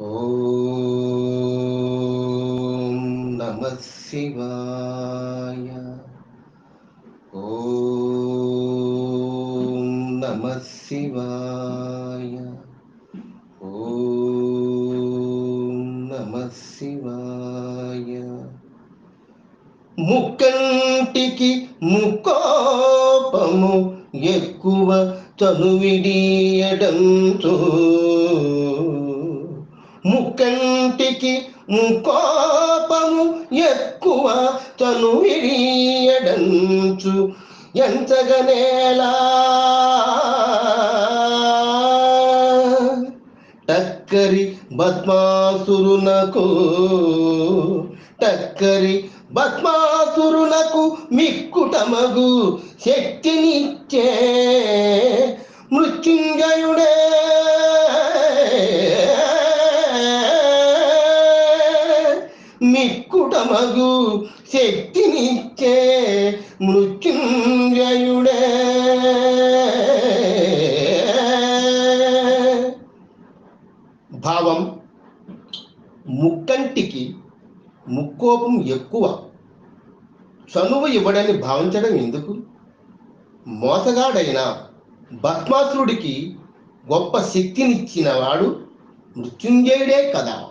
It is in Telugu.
ఓం నమ శివాయ. ఓం నమ శివాయ. ఓం నమ శివాయ. ముక్కంటికి ముకోపము ఎక్కువ తనువిడియడంతో ముక్కంటికి ముకోపము ఎక్కువ తను విడియడంచు ఎంతగనేలా? టక్కరి బద్మాసురునకు టక్కరి బద్మాసురునకు మిక్కుటమగు శక్తినిచ్చే మృత్యుంజయుడే మిక్కుటమగు శక్తినిచ్చే మృత్యుంజయుడే. భావం ముక్కంటికి ముక్కోపం ఎక్కువ. చనువు ఇవ్వడని భావించడం ఎందుకు? మోసగాడైన భస్మాసురుడికి గొప్ప శక్తినిచ్చిన వాడు మృత్యుంజయుడే కదా.